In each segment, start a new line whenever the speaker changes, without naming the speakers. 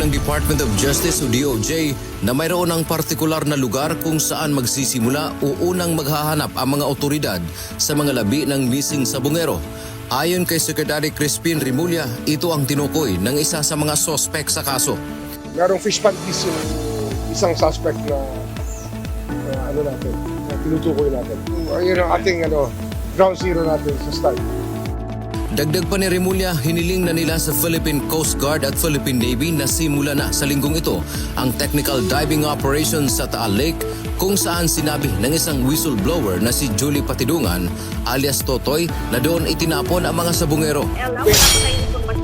ng Department of Justice o DOJ na mayroon ng partikular na lugar kung saan magsisimula o unang maghahanap ang mga otoridad sa mga labi ng missing sa bungero. Ayon kay Secretary Crispin Rimulya, ito ang tinukoy ng isa sa mga sospek sa kaso.
Merong fish pond piece yung isang suspect na, na ano natin, na tinutukoy natin. Ayun ang ating ano, ground zero natin sa start.
Dagdag pa ni Rimulya, hiniling na nila sa Philippine Coast Guard at Philippine Navy na simula na sa linggong ito ang technical diving operations sa Taal Lake kung saan sinabi ng isang whistleblower na si Julie Patidungan alias Totoy na doon itinapon ang mga sabungero.
Alam,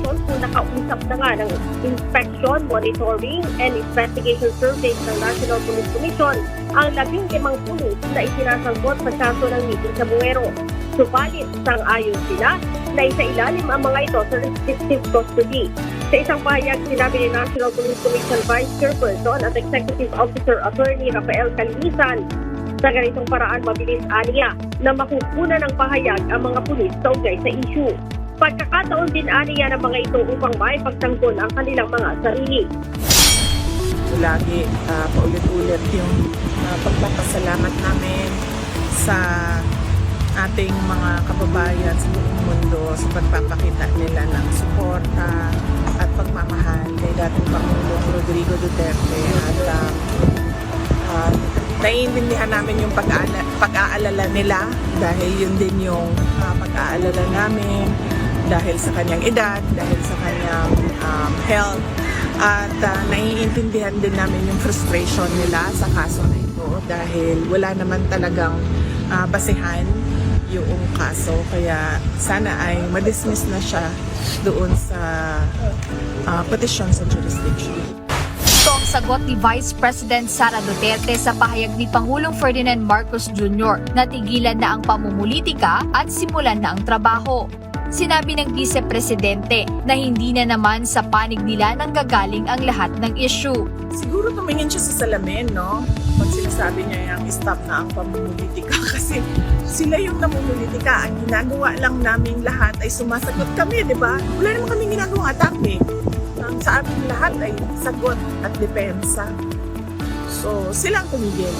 kung nakausap na nga ng inspection, monitoring, and investigation surveys ng National Police Commission ang labing limang pulis na isinasangkot sa kaso ng meeting sa Buero. Subalit, sang-ayon sila na isa ilalim ang mga ito sa restrictive custody. Sa isang pahayag, sinabi ni National Police Commission Vice Chairperson at Executive Officer Attorney Rafael Calinisan sa ganitong paraan mabilis aniya na makukunan ng pahayag ang mga pulis kaugnay sa issue. Pagkakataon din aniya ng mga ito upang maipagtanggol ang kanilang mga sarili.
lagi ah, paulit-ulit yung ah, pagpapasalamat namin sa ating mga kababayan sa buong mundo sa pagpapakita nila ng suporta at pagmamahal kay dating Pangulong Rodrigo Duterte at ah, ah, naiintindihan namin yung pag-aala, pag-aalala nila dahil yun din yung ah, pag-aalala namin dahil sa kanyang edad, dahil sa kanyang um, health. At ah, naiintindihan din namin yung frustration nila sa kaso na ito dahil wala naman talagang ah, basehan yung kaso kaya sana ay madismiss na siya doon sa ah, petition sa jurisdiction.
Ito ang sagot ni Vice President Sara Duterte sa pahayag ni Pangulong Ferdinand Marcos Jr. na tigilan na ang pamumulitika at simulan na ang trabaho. Sinabi ng Vice Presidente na hindi na naman sa panig nila nang gagaling ang lahat ng issue.
Siguro tumingin siya sa salamin, no? Pag sinasabi niya yung stop na ang pamumulitika kasi sila yung namumulitika. Ang ginagawa lang naming lahat ay sumasagot kami, di ba? Wala naman kaming ginagawang atake. Ang sa amin lahat ay sagot at depensa. So, silang tumigil.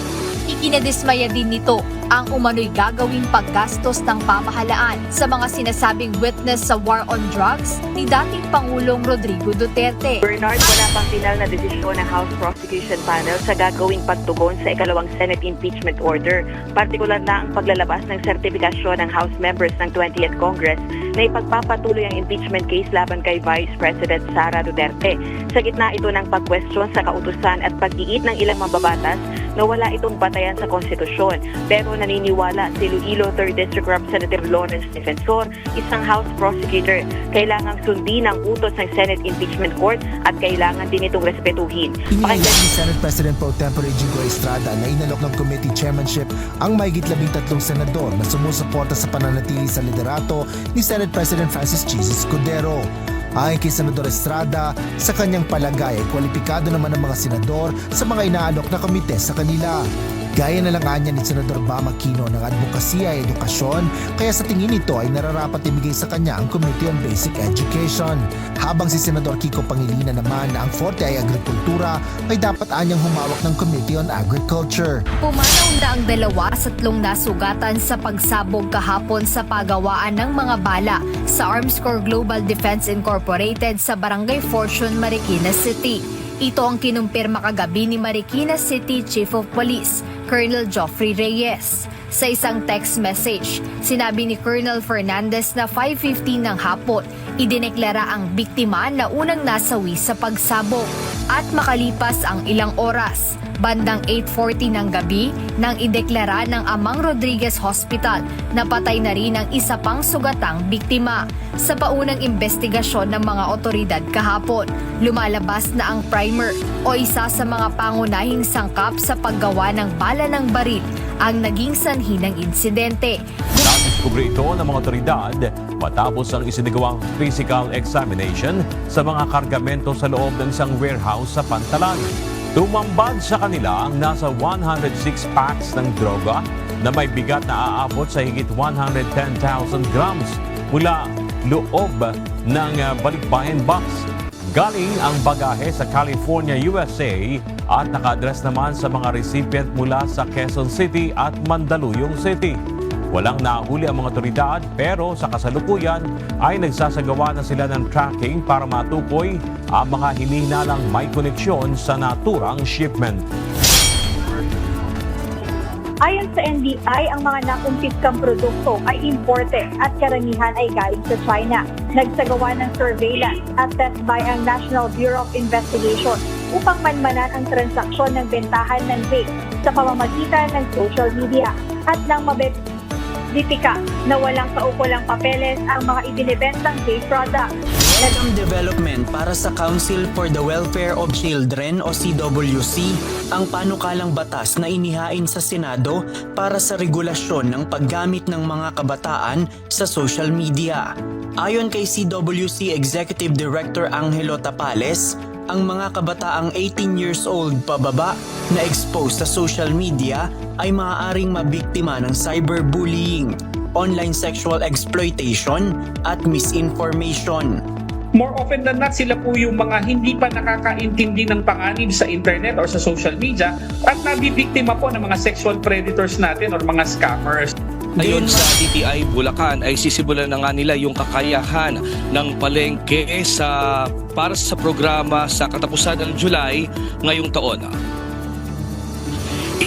Ikinadismaya din nito ang umano'y gagawing paggastos ng pamahalaan sa mga sinasabing witness sa war on drugs ni dating Pangulong Rodrigo Duterte.
Bernard, wala pang final na desisyon ng House Prosecution Panel sa gagawing pagtugon sa ikalawang Senate impeachment order. Partikular na ang paglalabas ng sertifikasyon ng House members ng 20th Congress na ipagpapatuloy ang impeachment case laban kay Vice President Sara Duterte. Sa gitna ito ng pagkwestiyon sa kautusan at pag-iit ng ilang mababatas na wala itong batayan sa konstitusyon. Pero naniniwala si Iloilo 3rd District Representative Lawrence Defensor, isang House prosecutor, kailangang sundin ang utos ng Senate Impeachment Court at kailangan din itong respetuhin. Pakinggan
ni Senate President Pro Tempore Jigo Estrada na inalok ng committee chairmanship ang mahigit labing tatlong senador na sumusuporta sa pananatili sa liderato ni Senate President Francis Jesus Cordero. Ayon kay Senador Estrada, sa kanyang palagay ay kwalipikado naman ang mga senador sa mga inaalok na komite sa kanila. Gaya na lang anya ni Senador Bam Aquino ng advokasya at edukasyon, kaya sa tingin nito ay nararapat ibigay sa kanya ang Committee on Basic Education. Habang si Senador Kiko Pangilinan naman na ang forte ay agrikultura, ay dapat anyang humawak ng Committee on Agriculture.
Pumanaw na ang dalawa sa tatlong nasugatan sa pagsabog kahapon sa pagawaan ng mga bala sa Arms Corps Global Defense Incorporated sa Barangay Fortune, Marikina City. Ito ang kinumpirma kagabi ni Marikina City Chief of Police, Colonel Joffrey Reyes. Sa isang text message, sinabi ni Colonel Fernandez na 5.15 ng hapon, idineklara ang biktima na unang nasawi sa pagsabog. At makalipas ang ilang oras, bandang 8.40 ng gabi nang ideklara ng Amang Rodriguez Hospital na patay na rin ang isa pang sugatang biktima. Sa paunang investigasyon ng mga otoridad kahapon, lumalabas na ang primer o isa sa mga pangunahing sangkap sa paggawa ng bala ng baril ang naging sanhi ng insidente.
Nadiskubre ito ng mga otoridad matapos ang isinagawang physical examination sa mga kargamento sa loob ng isang warehouse sa Pantalan. Tumambad sa kanila ang nasa 106 packs ng droga na may bigat na aabot sa higit 110,000 grams mula loob ng uh, balikbayan box. Galing ang bagahe sa California, USA at naka-address naman sa mga recipient mula sa Quezon City at Mandaluyong City. Walang nahuli ang mga otoridad pero sa kasalukuyan ay nagsasagawa na sila ng tracking para matukoy ang mga hinihinalang may koneksyon sa naturang shipment.
Ayon sa NBI, ang mga nakumpiskang produkto ay importe at karamihan ay galing sa China. Nagsagawa ng surveillance at test by ang National Bureau of Investigation upang manmanan ang transaksyon ng bentahan ng vape sa pamamagitan ng social media at nang mabibisika na walang kaukulang papeles ang mga ibinibentang vape products.
Welcome development para sa Council for the Welfare of Children o CWC ang panukalang batas na inihain sa Senado para sa regulasyon ng paggamit ng mga kabataan sa social media. Ayon kay CWC Executive Director Angelo Tapales, ang mga kabataang 18 years old pababa na exposed sa social media ay maaaring mabiktima ng cyberbullying, online sexual exploitation at misinformation.
more often than not, sila po yung mga hindi pa nakakaintindi ng panganib sa internet or sa social media at nabibiktima po ng mga sexual predators natin or mga scammers.
Ayon sa DTI Bulacan ay sisimulan na nga nila yung kakayahan ng palengke sa para sa programa sa katapusan ng July ngayong taon.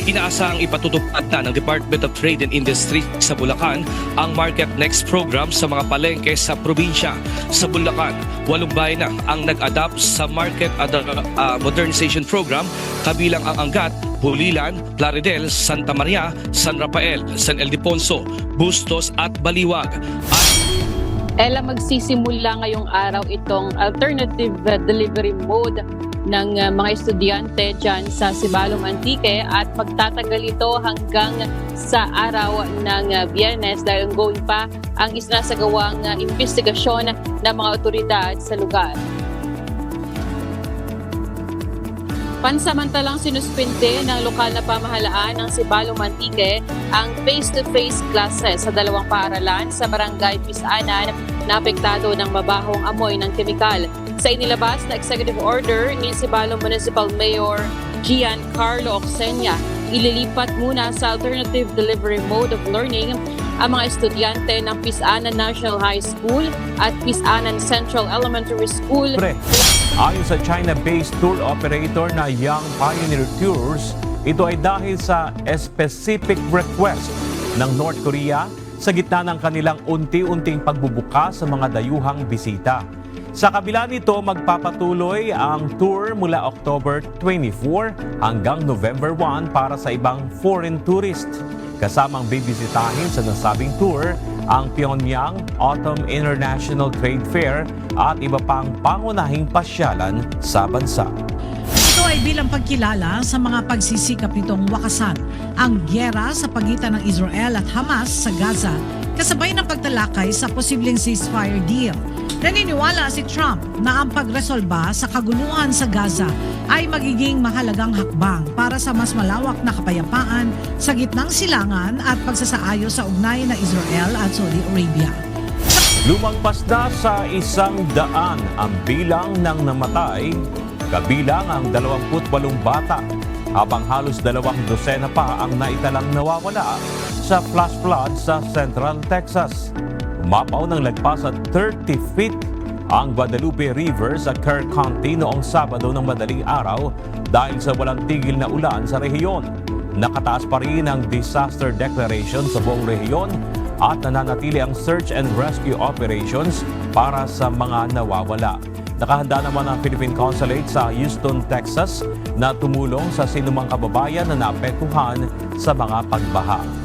Inaasang ipatutupad na ng Department of Trade and Industry sa Bulacan ang Market Next program sa mga palengke sa probinsya. Sa Bulacan, walong bayan na ang nag-adapt sa Market ah, Modernization Program kabilang ang Angat, Bulilan, Plaridel, Santa Maria, San Rafael, San Ildefonso, Bustos at Baliwag. At
Ella, magsisimula ngayong araw itong alternative uh, delivery mode ng uh, mga estudyante dyan sa Sibalom Antique at magtatagal ito hanggang sa araw ng uh, Biyernes dahil ongoing pa ang isinasagawang uh, investigasyon ng mga otoridad sa lugar. Pansamantalang sinuspinde ng lokal na pamahalaan ng Sibalom Antique ang face-to-face classes sa dalawang paaralan sa barangay Pisanan. Na apektado ng mabahong amoy ng kemikal. Sa inilabas na executive order ni Sibalom Municipal Mayor Gian Carlo Oxenia, ililipat muna sa alternative delivery mode of learning ang mga estudyante ng Pisanan National High School at Pisanan Central Elementary School.
Pre, ayon sa China-based tour operator na Young Pioneer Tours, ito ay dahil sa specific request ng North Korea sa gitna ng kanilang unti-unting pagbubuka sa mga dayuhang bisita. Sa kabila nito, magpapatuloy ang tour mula October 24 hanggang November 1 para sa ibang foreign tourist. Kasamang bibisitahin sa nasabing tour ang Pyongyang Autumn International Trade Fair at iba pang pangunahing pasyalan sa bansa.
Ito ay bilang pagkilala sa mga pagsisikap nitong wakasan ang gyera sa pagitan ng Israel at Hamas sa Gaza kasabay ng pagtalakay sa posibleng ceasefire deal. Naniniwala si Trump na ang pagresolba sa kaguluhan sa Gaza ay magiging mahalagang hakbang para sa mas malawak na kapayapaan sa gitnang silangan at pagsasaayos sa ugnayan ng Israel at Saudi Arabia.
Lumagpas na sa isang daan ang bilang ng namatay, kabilang ang 28 bata, habang halos dalawang dosena pa ang naitalang nawawala sa flash flood sa Central Texas. Umapaw ng lagpas at 30 feet ang Guadalupe River sa Kerr County noong Sabado ng madaling araw dahil sa walang tigil na ulan sa rehiyon. Nakataas pa rin ang disaster declaration sa buong rehiyon at nananatili ang search and rescue operations para sa mga nawawala. Nakahanda naman ang Philippine Consulate sa Houston, Texas na tumulong sa sinumang kababayan na naapektuhan sa mga pagbaha.